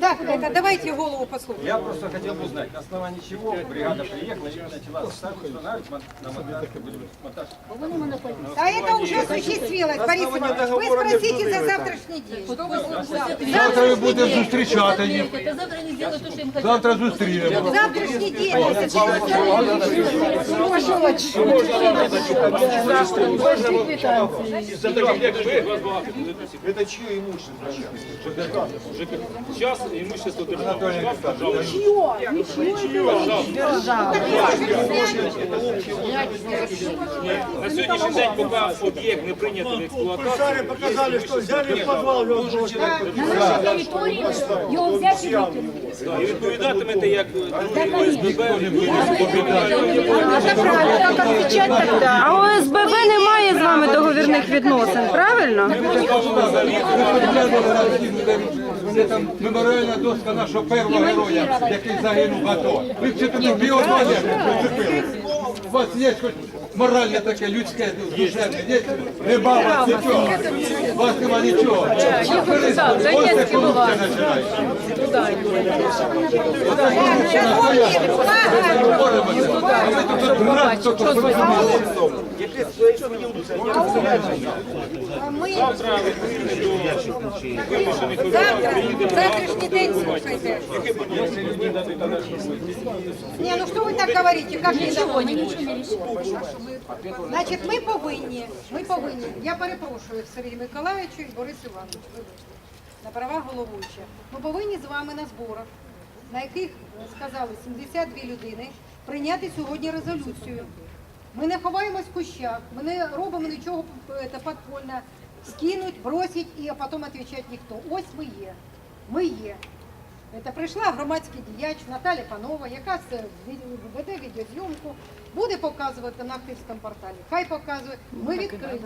Так, это давайте голову послушаем. Я просто хотел бы узнать, на основании чего бригада приехала и начала ставить, устанавливать мон- на монтаж, монтаж. А это уже осуществилось, Борис Иванович. Вы спросите за завтрашний день. Что вы Завтра ми будемо зустрічати їх. Та завтра не зробили те, що їм хотіли. Завтра зустрінемо. Завтрашний день. Это чье имущество? Сейчас имущество державы. На сьогоднішній день, поки об'єкт не прийнято в експлуатацію, показали, что взяли в подвал, и он был На нашій території його взяти і викинути. і відповідатимете як другий ОСББ. А у ОСББ немає з вами договірних відносин, правильно? Це там меморіальна доска нашого першого героя, який загинув в АТО. Ви вчите тобі біодоні прицепили. У вас є хоч моральне таке людське, душевне, є? Нема у вас нічого. У вас нема нічого. Ось це корупція починається. Ви тут. Завтрашний день, слушайте. Не, ну что вы так говорите, как не Нічого, не рішили. Значить, ми повинні, ми повинні, я перепрошую Сергію Миколаївичу і Борису Івановичу, на правах головуюча. Ми повинні з вами на зборах, на яких сказали 72 людини, прийняти сьогодні резолюцію. Ми не ховаємось в кущах, ми не робимо нічого е, скинуть, бросять і потім відповідати ніхто. Ось ми є. Ми є. Це прийшла громадський діяч Наталя Панова, яка веде відеозйомку, буде показувати на активському порталі. Хай показує. Ми відкриті.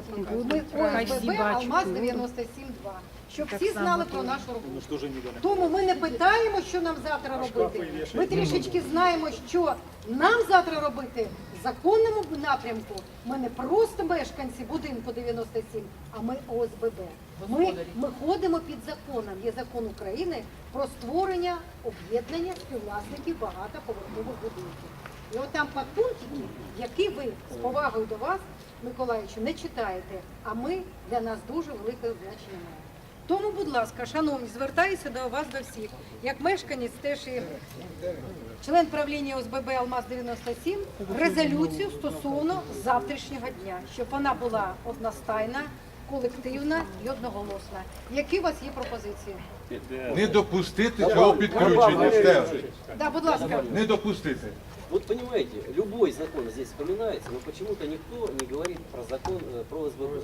Ми ОСББ Алмаз 97.2, щоб всі знали про нашу роботу. Тому ми не питаємо, що нам завтра робити. Ми трішечки знаємо, що нам завтра робити законному напрямку. Ми не просто мешканці будинку 97, а ми ОСББ. Ми, ми ходимо під законом. Є закон України про створення об'єднання співвласників багатоповерхових будинків. І от там підпунктики, які ви з повагою до вас, Миколаївичу, не читаєте, а ми для нас дуже велике значення маємо. Тому, будь ласка, шановні, звертаюся до вас до всіх. Як мешканець теж і член правління ОСББ Алмаз 97 резолюцію стосовно завтрашнього дня, щоб вона була одностайна, колективна і одноголосна. Які у вас є пропозиції? Не допустити цього підключення. Все. Да, будь ласка. Не допустити. Вот понимаете, любой закон здесь вспоминается, но почему-то никто не говорит про закон э, про СББ,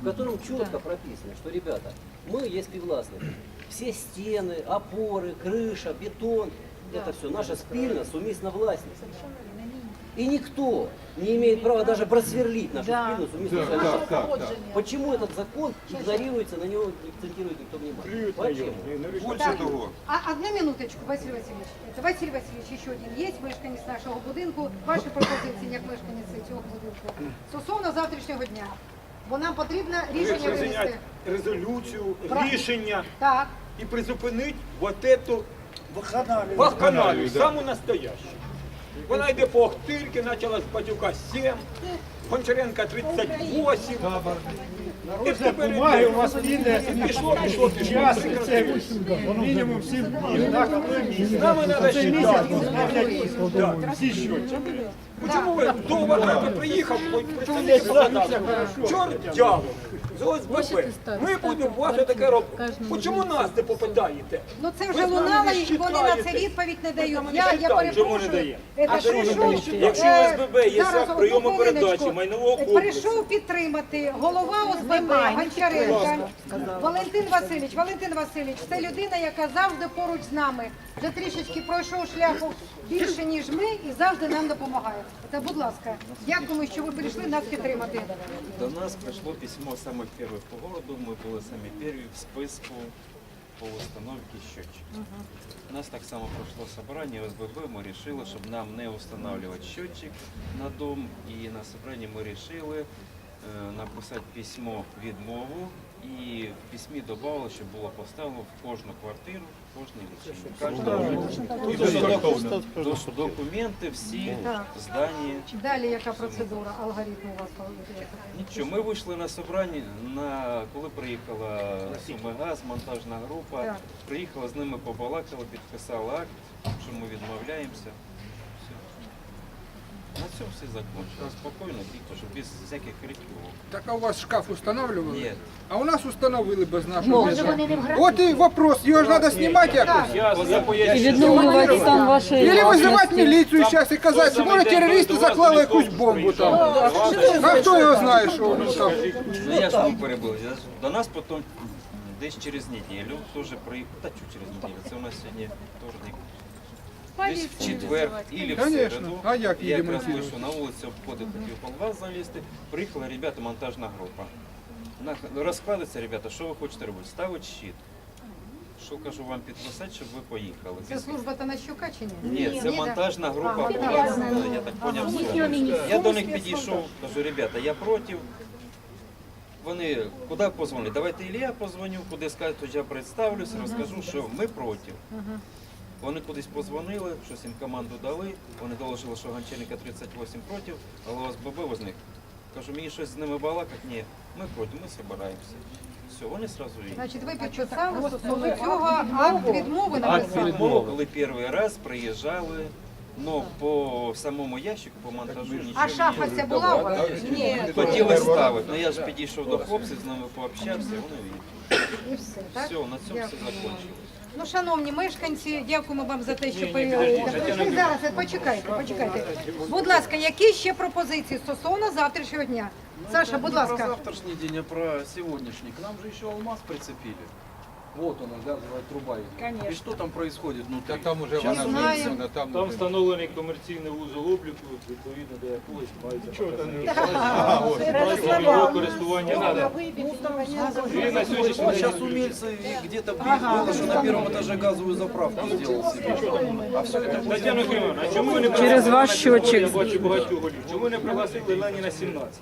в котором четко прописано, что, ребята, мы есть привластники. Все стены, опоры, крыша, бетон, это все наша спильна, сумісна власність. И никто не имеет права даже просверлить нашу спильну, сумісну Так, власність. так, так, так. Почему этот закон игнорируется, на него не акцентирует никто внимание? Почему? Так, а одну минуточку, Василий Васильевич. Это Василий Васильевич, еще один є мешканець нашого будинку. Ваші пропозиції як мешканець цього будинку стосовно завтрашнього дня. Бо нам потрібно рішення Прийняти винести. резолюцію, Про- рішення Так. і призупинити вот эту Вакханалию. вакханалію, саму настоящу. Вона йде по Охтирки, почала з Батюка 7, Гончаренка 38. І тепер Бумаги у вас і пішло, пішло, пішло. Час це мінімум 7 днів, так. Нами треба Це місяць поставлять всі щочі. Чому ви до Варнаки приїхав, представник покатався? Чорт дьявол, з ОСББ. Ми будемо у таке робити. Чому нас не попитаєте? Ну це вже лунало, і вони на це відповідь не дають. Я, я. Чому не перепрошую. дає? А що прийшов, считаєте? Якщо е, ОСББ є зараз, акт прийому передачі хвилиночку. майнового комплексу. Прийшов підтримати голова ОСББ Гончаренка Валентин Васильович. Валентин Васильович, це людина, яка завжди поруч з нами. Вже трішечки пройшов шляху більше, ніж ми, і завжди нам допомагає. Та, будь ласка, дякуємо, що ви прийшли нас підтримати. До нас пришло письмо самых первых по городу. Мы были самі первые в списку по установке счетчиков. У нас так само прошло собрание ОСББ. Мы решили, чтобы нам не устанавливать счетчик на дом. И на собрании мы решили э, написать письмо відмову І в письмі додали, що було поставлено в кожну квартиру, в кожній лічильник. Документи всі, Так. здані. Далі яка процедура, алгоритм у вас? Нічого, ми вийшли на собрання, на, коли приїхала Сумигаз, монтажна група, приїхала з ними, побалакали, підписали акт, що ми відмовляємося. На цьому все закончилось. Спокійно, тихо, щоб без всяких криків. Так а у вас шкаф устанавливали? Ні. А у нас установили без нашого. Може вони не в графіку? От і вопрос, його ж треба знімати якось. Я, я поясню. Відновлювати стан вашої Или визивати міліцію зараз і казати, може терористи заклали якусь бомбу там. А хто його знає, що воно там? Ну я ж. Я ж- До нас потім десь через неділю теж приїхав. Та чу через неділю. Це у нас сьогодні вторник. Десь в четвер і в Конечно. середу. А як її я якраз демонтують? вийшов на вулицю, обходив, хотів полваз залізти. Приїхали ребята, монтажна група. На- Розкладеться, ребята, що ви хочете робити? Ставить щит. Що кажу вам підписати, щоб ви поїхали. Це служба Танащука чи ні? Ні, це монтажна група Ага, була, я так поняв. Я до них підійшов, кажу, ребята, я проти. Вони куди позвонили? Давайте і позвоню, куди скажуть, то я представлюсь, розкажу, що ми проти. Вони кудись позвонили, щось їм команду дали. Вони доложили, що Гончаренка 38 проти, голова СББ возник. Кажу, мені щось з ними балакати? Ні, ми проти, ми збираємося. Все, вони одразу їдуть. Значить, ви підписали стосовно цього акт відмови Акт написали. відмови, коли перший раз приїжджали, ну по самому ящику, по монтажу нічого А шафа ця була у вас? Ні. Хотіли ставити, але я ж підійшов до хлопців, з ними пообщався, вони відійшли. І все, так? Все, на цьому все Дякую. закінчилось. Ну, шановні мешканці, дякуємо вам за те, що ви зараз почекайте, почекайте. Будь ласка, які ще пропозиції стосовно завтрашнього дня? Саша, будь ласка. завтрашний день, а про сьогоднішній. К нам же ще алмаз прицепили. Вот она, газовая труба идет. И что там происходит Та внутри? там уже вона знаємо. вона там. Там уже. встановлений комерційний вузол обліку, відповідно до якогось мається показання. користування надо. І на сьогоднішній Вот день сейчас умельцы где-то было, что на первом этаже газовую заправку сделал себе. А все это Тетяна Кривовна, а чому ви не Через ваш щотчик. Я бачу багатьох голів. Чому ви не пригласили Леніна 17?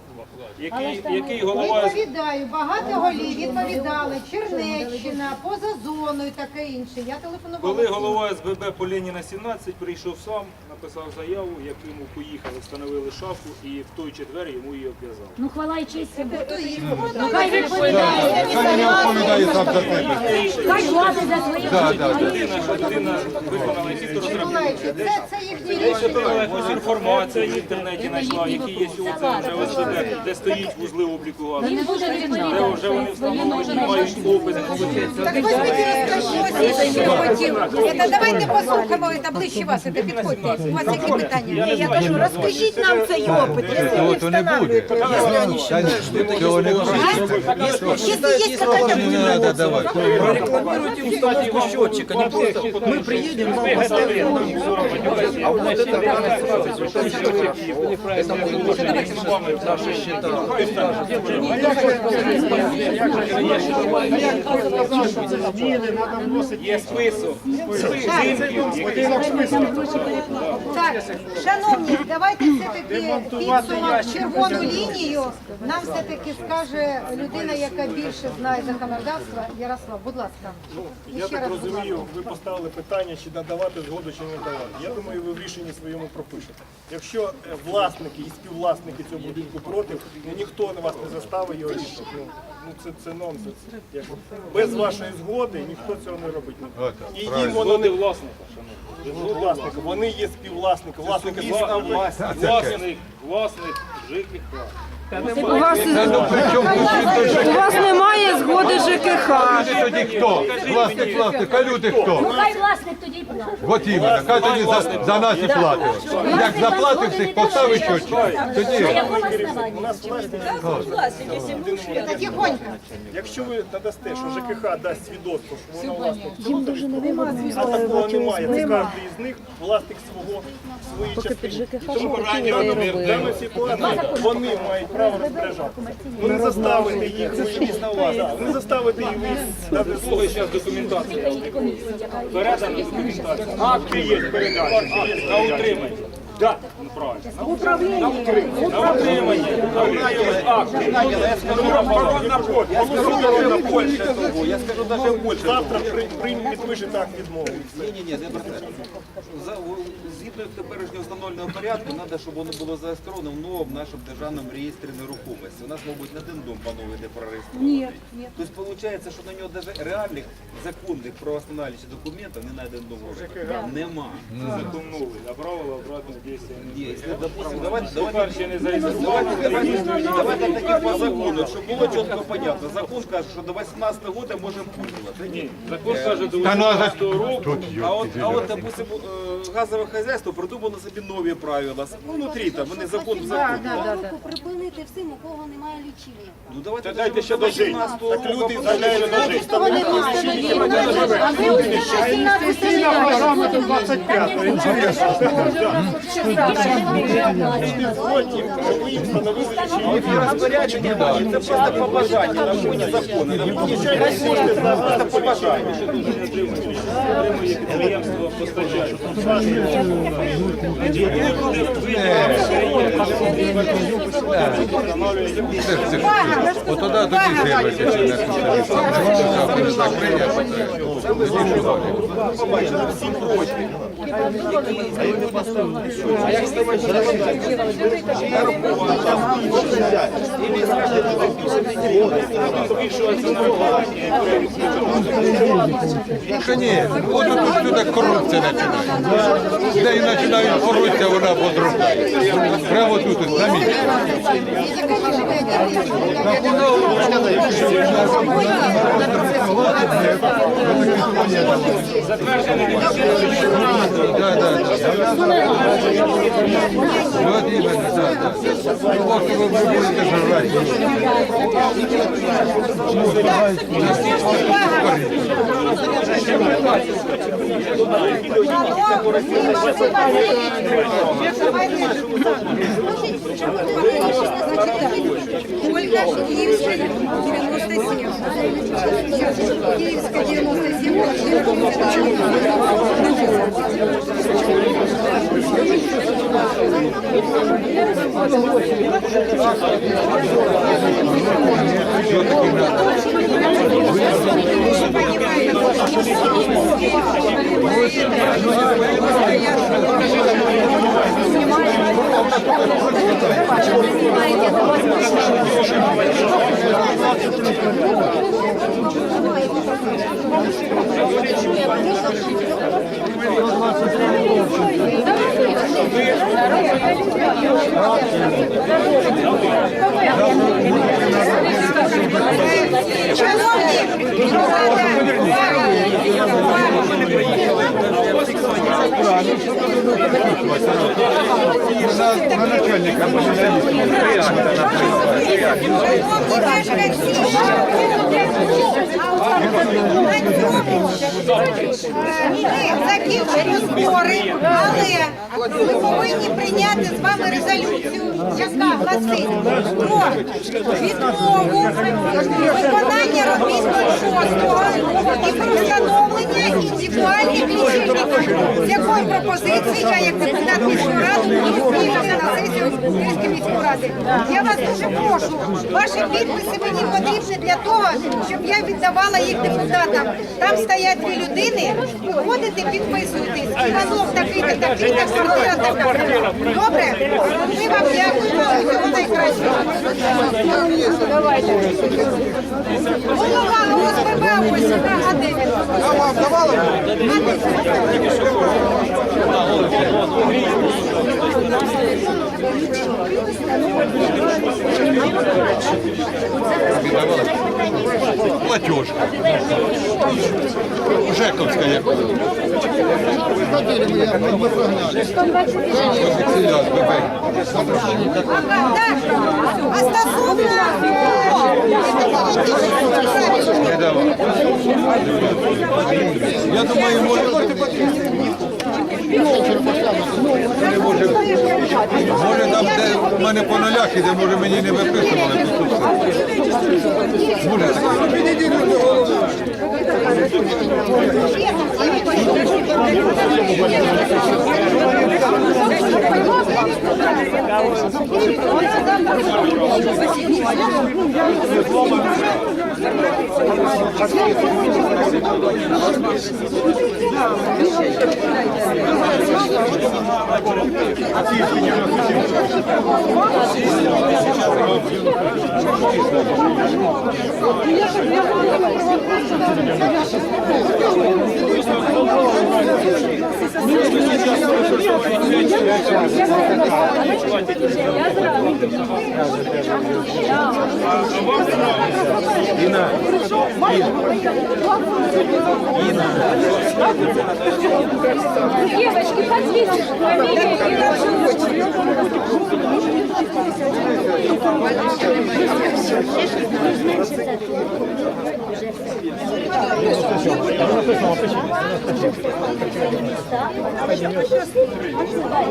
Який, який голова Відповідаю, багато голів відповідали, Чернеччина, поза зоною, таке інше. Я телефонувала. Коли голова СББ по Леніна 17 прийшов сам, написав заяву, як йому поїхали, встановили шафу і в той четвер йому її обв'язали. Ну хвала і честь йому. Ну хай відповідає. Хай не відповідає сам за себе. Хай платить за свої Да, да, да. Людина, людина виконала якісь розрахунки. Це, це їхні рішення. якусь інформація в інтернеті знайшла, які є сьогодні вже в СББ, де стоїть вузли обліку газу. Він буде Де відповідати. вже вони встановлені, мають опис. Так возьмите, розкажіть, ось я хотів. Давайте послухаємо, це ближче вас, це підходьте У вас які питання? Я кажу, розкажіть нам цей опит, якщо ви Цього не буде. Цього не буде. Якщо є така Не треба давати. Прорекламируйте установку счетчика, не просто мы приедем, вам поставим. А вот это это будет наши счета. Є список. Так, шановні, давайте все-таки підсумок червону лінію нам все-таки скаже людина, яка більше знає законодавства. Ярослав, будь ласка. І Я так раз, розумію, ви поставили питання, чи надавати згоду, чи не надавати. Я думаю, ви в рішенні своєму пропишете. Якщо е, власники і співвласники цього будинку проти, ну ніхто на вас не заставить його рішити. Ну, ну це, це нонсенс. Як Без вашої згоди ніхто цього не робить. І їм воно не власника, шановні. Ну, власника. Вони є співвласники. Власники Вла- власник. Власник, власник ЖКХ. У вас, ну у вас немає ЖКХ. тоді хто? Власник, власник, а люди хто? Ну хай власник тоді й платить. От іменно, хай тоді за, за нас і платить. Як заплатив всіх, поставив щочик. На Тоді якому У основанні? власник. Якщо ви надасте, що ЖКХ дасть свідоцтво, що воно власник цього території, а такого немає, це кожен із них власник свого своєї частини. І Тому в даній ситуації вони мають право розпоряджатися. Ви не заставите їх вивіз на вас. Ви не заставите їх навіть Слухай, зараз документацію. Передана документація. Акти є передачі, на утримання. Ну, правильно. Я скажу даже більше. Завтра при- приймемо, підпишете акт відмови. Ні, ні, ні, не про це. За, згідно теперішнього встановленого порядку, треба, щоб воно було зареєстровано в нашому державному реєстрі нерухомості. У нас, мабуть, не один дом, панове, де прореєстрований. Ні, ні. Тобто, виходить, що на нього навіть реальних законних правоустанавливаючих документів не на один дом Нема. Закон новий, а правила обратно дійсно давайте, таки по закону, щоб було чітко понятно. Закон каже, що до 18 року можемо пользуватися. Закон каже до Та ну, 18 року. А от, а от, допустим, е, газове хазяйство придумало собі нові правила. Ну, внутрі там, вони закон в закон. Припинити всім, у кого немає лічильника. Ну давайте Та дайте ще дожити. 18 Так люди заявляють дожити. Того немає. А ви встановили лічильник. От розпорядження, це просто побажання на. На фоні це просто побажання. Отримує підприємство постачання. От тоді тоді з'явиться, чи не тут. Так прийнято. Побачили, всі проти. Що ні, от тут сюди корупція починається. Де і починає корупція, вона подростає. Прямо тут, на місці. Да, да. Вот именно, да, да. Ну, вот вы будете жрать. Ольга Киевская, 97. Киевская, 97. На, на начальника Ми закінчили збори, але ми повинні прийняти з вами резолюцію, яка гласить про відмову виконання робіт 06 і про встановлення індивідуальних лічильників. З якої пропозиції я, як депутат міської ради, буду змінити на сесію Київської міської ради. Я вас дуже прошу, ваші підписи мені потрібні для того, щоб я віддавала їх депутатам. Там стоять дві людини, ходите, підписуєтесь. Іванов такий-то, такий-то, квартира така. Добре? Ми вам дякуємо. Всього найкращого. Голова ОСББ ось, а де він? Платежка. Жековська як. Офіціал, бебе. Так, а стосовно Я думаю, може... Може, може там, де в мене по нулях іде, може мені не виписували. тут все. Може таке. Добре, Девочки, подвесите фамилию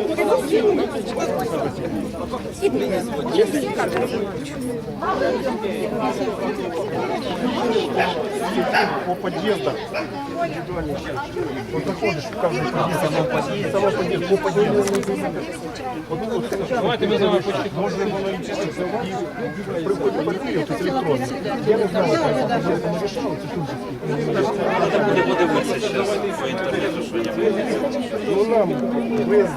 и По подъездам. Вот заходишь в каждый подъезд. Само подъезд, по подъезду. Давайте ми з вами почекаємо. Можна було і чистити. І приходить поліція, тут електронно. Я не знаю, як це нарішали, це тут же. Буде подивитися зараз по інтернету, що не Ну нам без